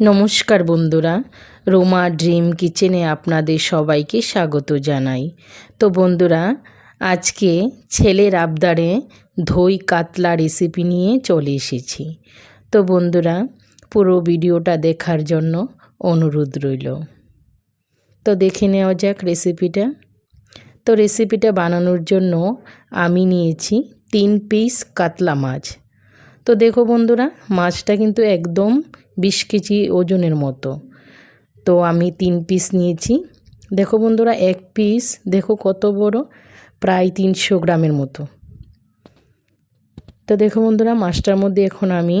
নমস্কার বন্ধুরা, রোমা ড্রিম কিচেনে আপনাদের সবাইকে স্বাগত জানাই। তো বন্ধুরা, আজকে ছেলের আবদারে ধই কাতলা রেসিপি নিয়ে চলে এসেছি। তো বন্ধুরা, পুরো ভিডিওটা দেখার জন্য অনুরোধ রইল। তো দেখে নেওয়া যাক রেসিপিটা তো রেসিপিটা বানানোর জন্য আমি নিয়েছি তিন পিস কাতলা মাছ। তো দেখো বন্ধুরা, মাছটা কিন্তু একদম বিশ কেজি ওজনের মতো। তো আমি তিন পিস নিয়েছি। দেখো বন্ধুরা, এক পিস দেখো কত বড়? প্রায় তিনশো গ্রামের মতো। তো দেখো বন্ধুরা, মাছটার মধ্যে এখন আমি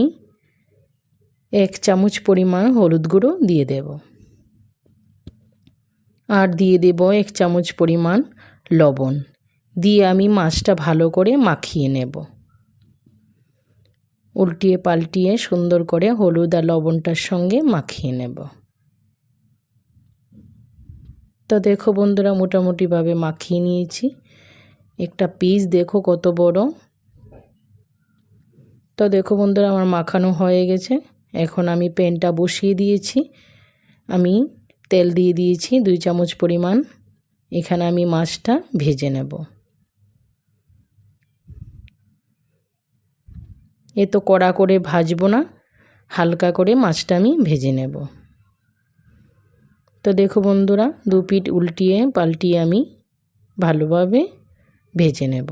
এক চামচ পরিমাণ হলুদ গুঁড়ো দিয়ে দেব। আর দিয়ে দেব এক চামচ পরিমাণ লবণ। দিয়ে আমি মাছটা ভালো করে মাখিয়ে নেব। উল্টিয়ে পাল্টিয়ে সুন্দর করে হলুদ আর লবণটার সঙ্গে মাখিয়ে নেব। তো দেখো বন্ধুরা, মোটামুটিভাবে মাখিয়ে নিয়েছি। একটা পিস দেখো কত বড়। তো দেখো বন্ধুরা, আমার মাখানো হয়ে গেছে। এখন আমি প্যানটা বসিয়ে দিয়েছি। আমি তেল দিয়ে দিয়েছি দুই চামচ পরিমাণ। এখানে আমি মাছটা ভেজে নেব। এ তো কড়া করে ভাজবো না, হালকা করে মাছটা আমি ভেজে নেব। তো দেখো বন্ধুরা, দু পিঠ উল্টিয়ে পাল্টিয়ে আমি ভালোভাবে ভেজে নেব।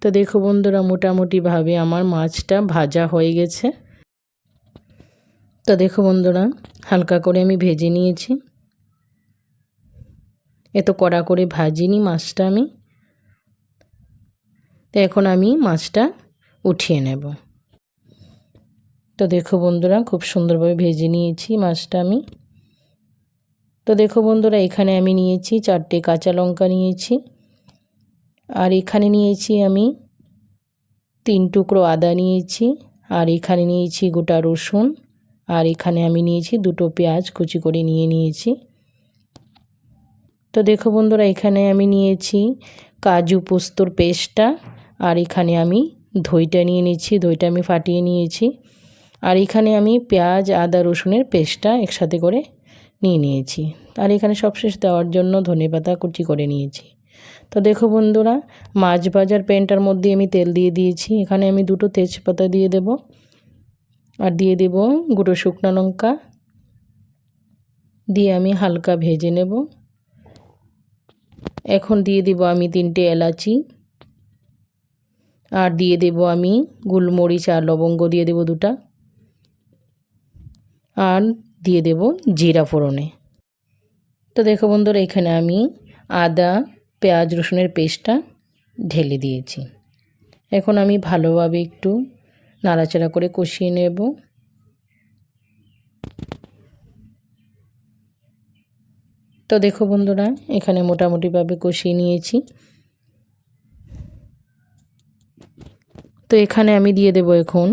তো দেখো বন্ধুরা, মোটামুটিভাবে আমার মাছটা ভাজা হয়ে গেছে। তো দেখো বন্ধুরা, হালকা করে আমি ভেজে নিয়েছি। এত কড়া করে ভাজিনি মাছটা আমি। তো এখন আমি মাছটা উঠিয়ে নেব। তো দেখো বন্ধুরা, খুব সুন্দরভাবে ভেজে নিয়েছি মাছটা আমি। তো দেখো বন্ধুরা, এখানে আমি নিয়েছি চারটে কাঁচা লঙ্কা নিয়েছি। আর এখানে নিয়েছি আমি তিন টুকরো আদা নিয়েছি। আর এখানে নিয়েছি গোটা রসুন। আর এখানে আমি নিয়েছি দুটো পেঁয়াজ কুচি করে নিয়ে নিয়েছি। তো দেখো বন্ধুরা, এখানে আমি নিয়েছি কাজু পোস্তর পেস্টটা। আর এখানে আমি দইটা নিয়ে নিচ্ছি, দইটা আমি ফাটিয়ে নিয়েছি। আর এখানে আমি পেঁয়াজ, আদা, রসুনের পেস্টটা একসাথে করে নিয়ে নিয়েছি। আর এখানে সবশেষ দেওয়ার জন্য ধনে পাতা কুচি করে নিয়েছি। তো দেখো বন্ধুরা, মাছ ভাজার প্যানটার মধ্যে আমি তেল দিয়ে দিয়েছি। এখানে আমি দুটো তেজপাতা দিয়ে দেব। আর দিয়ে দেব গুঁড়ো শুকনো লঙ্কা। দিয়ে আমি হালকা ভেজে নেব। এখন দিয়ে দিব আমি তিনটে এলাচি। আর দিয়ে দেব আমি গোলমরিচ আর লবঙ্গ দিয়ে দেব দুটা। আর দিয়ে দেব জিরা ফোড়নে। তো দেখো বন্ধুরা, এখানে আমি আদা, পেঁয়াজ, রসুনের পেস্টটা ঢেলে দিয়েছি। এখন আমি ভালোভাবে একটু নাড়াচাড়া করে কষিয়ে নেব। তো দেখো বন্ধুরা, এখানে মোটামুটিভাবে কষিয়ে নিয়েছি। তো এখানে আমি দিয়ে দেব এখন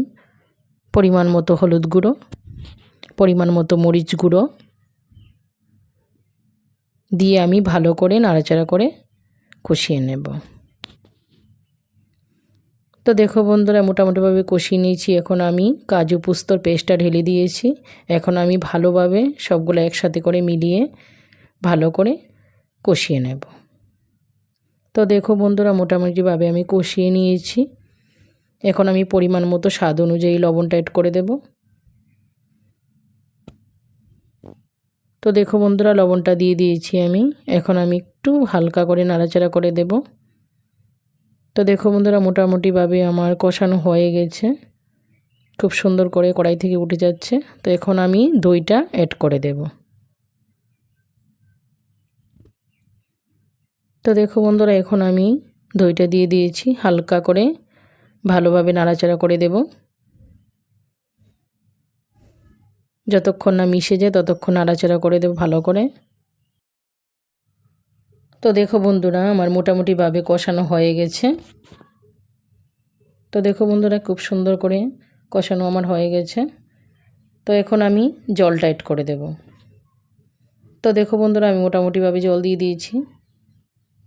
পরিমাণ মতো হলুদ গুঁড়ো, পরিমাণ মতো মরিচ গুঁড়ো। দিয়ে আমি ভালো করে নাড়াচাড়া করে কষিয়ে নেব। তো দেখো বন্ধুরা, মোটামুটিভাবে কষিয়ে নিয়েছি। এখন আমি কাজু পুস্তর পেস্টটা ঢেলে দিয়েছি। এখন আমি ভালোভাবে সবগুলো একসাথে করে মিলিয়ে ভালো করে কষিয়ে নেব। তো দেখো বন্ধুরা, মোটামুটিভাবে আমি কষিয়ে নিয়েছি। এখন আমি পরিমাণ মতো স্বাদ অনুযায়ী লবণটা এড করে দেব। তো দেখো বন্ধুরা, লবণটা দিয়ে দিয়েছি আমি। এখন আমি একটু হালকা করে নাড়াচাড়া করে দেব। তো দেখো বন্ধুরা, মোটামুটিভাবে আমার কষানো হয়ে গেছে। খুব সুন্দর করে কড়াই থেকে উঠে যাচ্ছে। তো এখন আমি দইটা অ্যাড করে দেব। তো দেখো বন্ধুরা, এখন আমি দইটা দিয়ে দিয়েছি হালকা করে। ভালোভাবে নাড়াচাড়া করে দেব। যতক্ষণ না মিশে যায়, ততক্ষণ নাড়াচাড়া করে দেব ভালো করে। তো দেখো বন্ধুরা, আমার মোটামুটিভাবে কষানো হয়ে গেছে। তো দেখো বন্ধুরা, খুব সুন্দর করে কষানো আমার হয়ে গেছে। তো এখন আমি জল টাইট করে দেব। তো দেখো বন্ধুরা, আমি মোটামুটিভাবে জল দিয়ে দিয়েছি।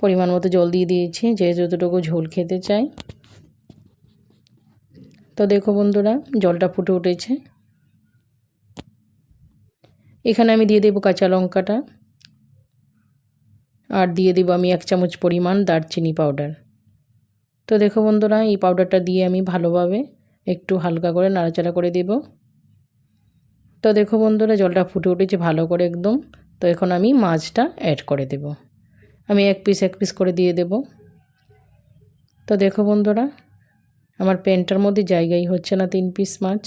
পরিমাণ মতো জল দিয়ে দিয়েছি, যে যতটুকু ঝোল খেতে চাই। তো দেখো বন্ধুরা, জলটা ফুটে উঠেছে। এখানে আমি দিয়ে দেবো কাঁচা লঙ্কাটা। আর দিয়ে দেবো আমি এক চামচ পরিমাণ দারচিনি পাউডার তো দেখো বন্ধুরা, এই পাউডারটা দিয়ে আমি ভালোভাবে একটু হালকা করে নাড়াচাড়া করে দেব। তো দেখো বন্ধুরা, জলটা ফুটে উঠেছে ভালো করে একদম। তো এখন আমি মাছটা অ্যাড করে দেব। আমি এক পিস এক পিস করে দিয়ে দেব। তো দেখো বন্ধুরা আমার প্যান্টার মধ্যে জায়গাই হচ্ছে না তিন পিস মাছ।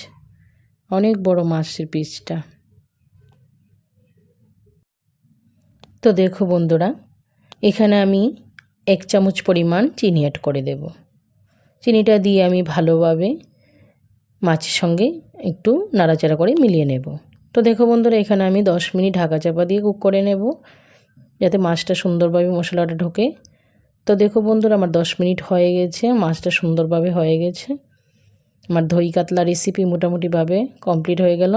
অনেক বড় মাছের পিসটা তো দেখো বন্ধুরা, এখানে আমি এক চামচ পরিমাণ চিনি অ্যাড করে দেব। চিনিটা দিয়ে আমি ভালোভাবে মাছের সঙ্গে একটু নাড়াচাড়া করে মিলিয়ে নেব। তো দেখো বন্ধুরা, এখানে আমি দশ মিনিট ঢাকা চাপা দিয়ে কুক করে নেব, যাতে মাছটা সুন্দরভাবে মশলাটা ঢোকে। তো দেখো বন্ধুরা, আমার দশ মিনিট হয়ে গেছে, মাছটা সুন্দরভাবে হয়ে গেছে। আমার দই কাতলা রেসিপি মোটামুটিভাবে কমপ্লিট হয়ে গেল।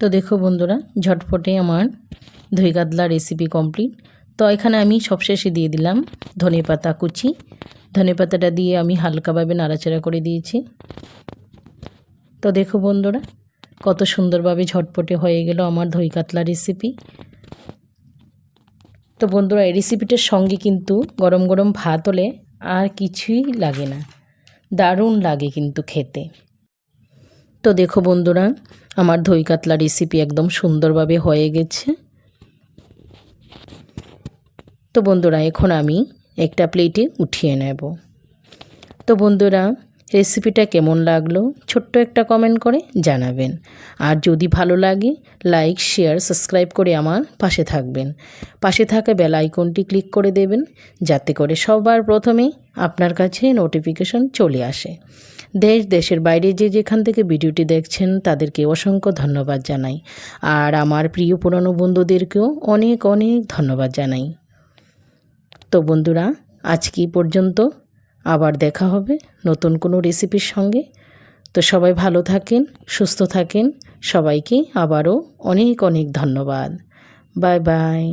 তো দেখো বন্ধুরা, ঝটপটে আমার দই কাতলা রেসিপি কমপ্লিট তো এখানে আমি সবশেষে দিয়ে দিলাম ধনে পাতা কুচি। ধনে পাতাটা দিয়ে আমি হালকাভাবে নাড়াচাড়া করে দিয়েছি। তো দেখো বন্ধুরা, কত সুন্দরভাবে ঝটপটে হয়ে গেল আমার দই কাতলা রেসিপি তো বন্ধুরা, এই রেসিপিটার সঙ্গে কিন্তু গরম গরম ভাত হলে আর কিছুই লাগে না। দারুণ লাগে কিন্তু খেতে। তো দেখো বন্ধুরা, আমার দই কাতলা রেসিপি একদম সুন্দরভাবে হয়ে গেছে। তো বন্ধুরা, এখন আমি একটা প্লেটে উঠিয়ে নেব। তো বন্ধুরা রেসিপিটা কেমন লাগল ছোট্ট একটা কমেন্ট করে জানাবেন। আর যদি ভালো লাগে লাইক শেয়ার সাবস্ক্রাইব করে আমার পাশে থাকবেন। পাশে থাকা বেল আইকনটি ক্লিক করে দেবেন, যাতে করে সবার প্রথমে আপনার কাছে নোটিফিকেশন চলে আসে। দেশ, দেশের বাইরে যে যেখান থেকে ভিডিওটি দেখছেন, তাদেরকে অসংখ্য ধন্যবাদ জানাই। আর আমার প্রিয় পুরনো বন্ধুদেরকেও অনেক অনেক ধন্যবাদ জানাই। তো বন্ধুরা, আজকে পর্যন্ত আবার দেখা হবে নতুন কোনো রেসিপির সঙ্গে। তো সবাই ভালো থাকেন, সুস্থ থাকেন। সবাইকে আবারও অনেক অনেক ধন্যবাদ। Bye bye.